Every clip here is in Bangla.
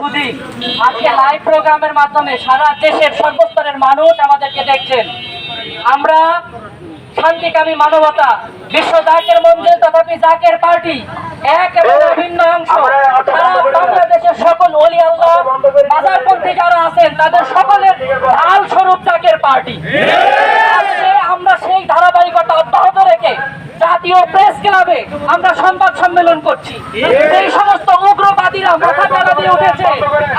খুঁজি আজকে লাইভ প্রোগ্রামের মাধ্যমে সারা দেশের সর্বস্তরের মানুষ আমাদেরকে দেখছেন। আমরা শান্তিকামী মানবতা বিশ্ব জাকের মন্দির তথাপি জাকের পার্টি এক এবং ভিন্ন অংশ। সারা বাংলাদেশের সকল অলি আল্লাহ বাজারপন্থী যারা আছেন তাদের সকলের ঢাল স্বরূপ জাকের পার্টি আজকে আমরা সেই ধারাবাহিকতা অব্যাহত রেখে জাতীয় প্রেস ক্লাবে আমরা সংবাদ সম্মেলন করছি। এই সমস্ত উগ্রবাদীরা মাথা চারা দিয়ে উঠেছে।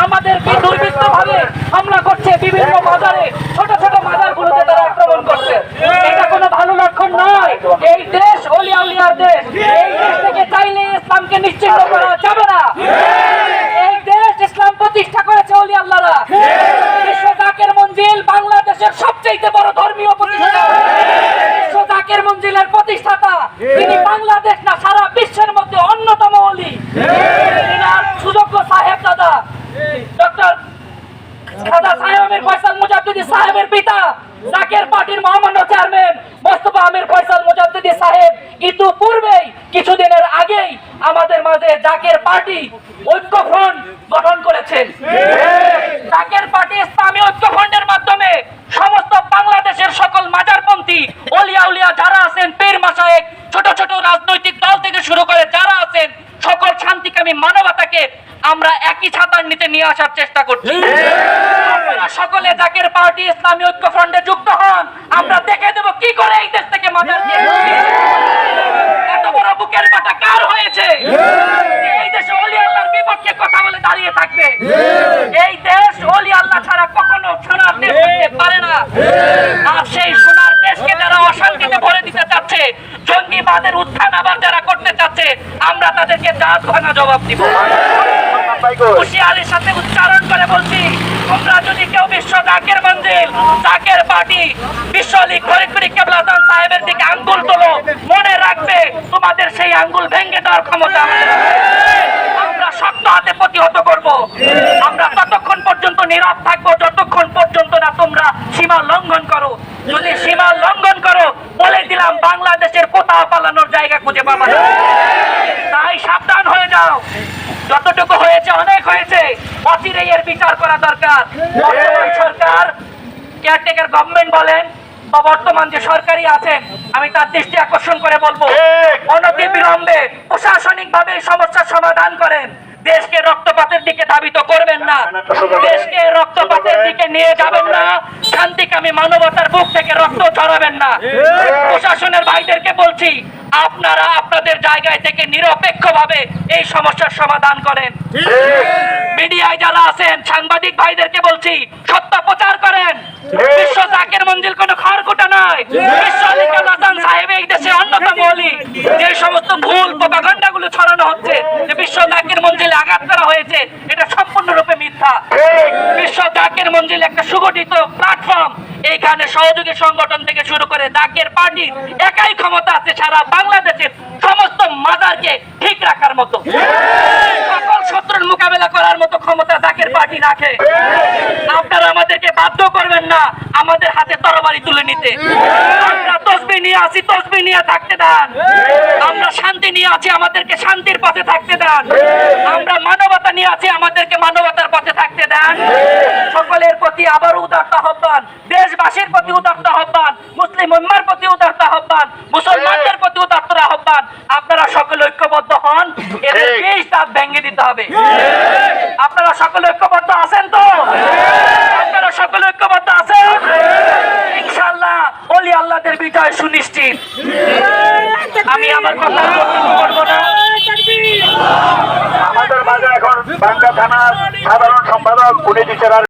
আমাদেরকে দুর্বৃত্ত ভাবে হামলা করছে বিভিন্ন বাজারে ছোট ছোট বাজারগুলোতে তারা আক্রমণ করছে। এটা কোনো ভালো লক্ষণ নয়। এই দেশ অলি আউলিয়ার দেশ। এই দেশ থেকে চাইলে ইসলামকে নিশ্চিত করা যাবে না। এই দেশ ইসলাম প্রতিষ্ঠা করেছে অলি আল্লাহরা। বিশ্ব জাকের মঞ্জিল বাংলাদেশের সবচেয়ে বড় ধর্মীয় প্রতিষ্ঠান বিশ্ব জাকের প্রতিষ্ঠাতা। তিনি বাংলাদেশ না সারা বিশ্বের মধ্যে অন্যতম অলি। সুযোগ্য সাহেব দাদা। ডক্টর খাজা সাহেবের ফয়সাল মুজাদ্দিদি সাহেবের পিতা জাকের পার্টির মহামান্য চেয়ারম্যান মোস্তফা আমির ফয়সাল মুজাদ্দিদি সাহেব। ইতিপূর্বেই কিছুদিনের আগেই আমাদের মাঝে জাকের পার্টি ঐক্য ফ্রন্ট গঠন করেছেন। জাকের পার্টি ইসলামী ঐক্য ফ্রন্টের মাধ্যমে সমস্ত বাংলাদেশের সকল মাজারপন্থী অলিয়া উলিয়া যারা আছেন পীর মাসায়েক ছোট ছোট রাজনৈতিক দল থেকে শুরু করে যারা আছেন সকল শান্তিকামী মানবতাকে আমরা একই ছাতার নিতে নিয়ে আসার চেষ্টা করছি। সকলে জাকের পার্টি ইসলামী ঐক্য ফ্রন্টে যুক্ত হন। আমরা দেখে দেব কি করে এই দেশ থেকে মাদার এত বড় বুকের পাটা কার হয়েছে? এই দেশে অলি আল্লাহর বিপক্ষে কথা বলে দাঁড়িয়ে থাকবে। এই দেশ অলি আল্লাহ ছাড়া কখনো সোনার দেশ হতে পারে না। আর সেই সোনার দেশকে যারা অশান্তিতে ভরে দিতে চাচ্ছে জঙ্গিবাদের উত্থান আবার যারা চাচ্ছে আমরা তাদেরকে দাঁত ভাঙা জবাব দিব। সাথে উচ্চারণ করে বলছি, তোমরা যদি কেউ বিশ্ব পার্টি বিশ্ব লীগ ফরিদপুরি কেবলাদান সাহেবের দিকে আঙ্গুল তোলো, মনে রাখবে তোমাদের সেই আঙ্গুল দেওয়ার ক্ষমতা আমরা শক্ত হাতে প্রতিহত করব। আমরা ততক্ষণ পর্যন্ত নীরব থাকব, যতক্ষণ পর্যন্ত না তোমরা সীমা লঙ্ঘন করো। যদি সীমা লঙ্ঘন করো, বলে দিলাম বাংলাদেশের কোথাও পালানোর জায়গা খুঁজে পাবা না। যতটুকু হয়েছে অনেক হয়েছে। অচিরেই এর বিচার করা দরকার। বর্তমান সরকার কেয়ারটেকার গভর্নমেন্ট বলেন বা বর্তমান যে সরকারি আছেন আমি তার দৃষ্টি আকর্ষণ করে বলব অনতি বিলম্বে প্রশাসনিক ভাবে সমস্যার সমাধান করেন। দেশকে রক্তপাতের দিকে ধাবিত করবেন না। দেশকে রক্তপাতের দিকে নিয়ে যাবেন না। শান্তিকামী মানবতার বুক থেকে রক্ত ঝরাবেন না। প্রশাসনের ভাইদেরকে বলছি আপনারা আপনাদের জায়গায় থেকে নিরপেক্ষ ভাবে এই সমস্যার সমাধান করেন। মিডিয়ায় যারা আছেন সাংবাদিক ভাইদেরকে বলছি সত্য প্রচার করেন। বিশ্ব জাকের মঞ্জিল কোনো খড়কুটা নয়। বিশ্ব হাসান সাহেব এই দেশে অন্যতম অলি। যে সমস্ত ভুল প্রপাগান্ডা গুলো ছড়ানো হচ্ছে যে বিশ্ব জাকের মঞ্জিলে আঘাত করা হয়েছে এটা সম্পূর্ণরূপে মিথ্যা। বিশ্ব জাকের মঞ্জিল একটা সুগঠিত প্ল্যাটফর্ম এইখানে সহযোগী সংগঠন থেকে শুরু করে জাকের পার্টির একাই ক্ষমতা আছে সারা বাংলাদেশের সমস্ত মাজারকে ঠিক রাখার মতো। সকল শত্রুর মোকাবেলা করার মতো ক্ষমতা জাকের পার্টি রাখে। আপনারা আমাদেরকে বাধ্য করবেন না আমাদের হাতে তরবারি তুলে নিতে। আমরা তসবি নিয়ে আছি তসবি নিয়ে থাকতে দেন। আমরা শান্তি নিয়ে আছি আমাদেরকে শান্তির পথে থাকতে দেন। আমরা মানবতা নিয়ে আছি আমাদেরকে মানবতার পথে থাকতে দেন সকলের প্রতি আবার উদারতা আহ্বান। দেশবাসীর প্রতি উদারতা আহ্বান। মুসলিম উম্মার প্রতি উদারতা আহ্বান। মুসলমানদের প্রতি উদারতার আহ্বান। আপনারা সকলে ঐক্যবদ্ধ হন। এদের। বিষ ভেঙে দিতে হবে। আপনারা সকলে ঐক্যবদ্ধ আছেন তো? আপনারা সকলে ঐক্যবদ্ধ আছেন? ইনশাআল্লাহ ওলি আল্লাহদের বিজয় সুনিশ্চিত। আমি আমার কথা করব না। আমাদের মাঝে এখন বাংলা থানার সাধারণ সম্পাদক বিচার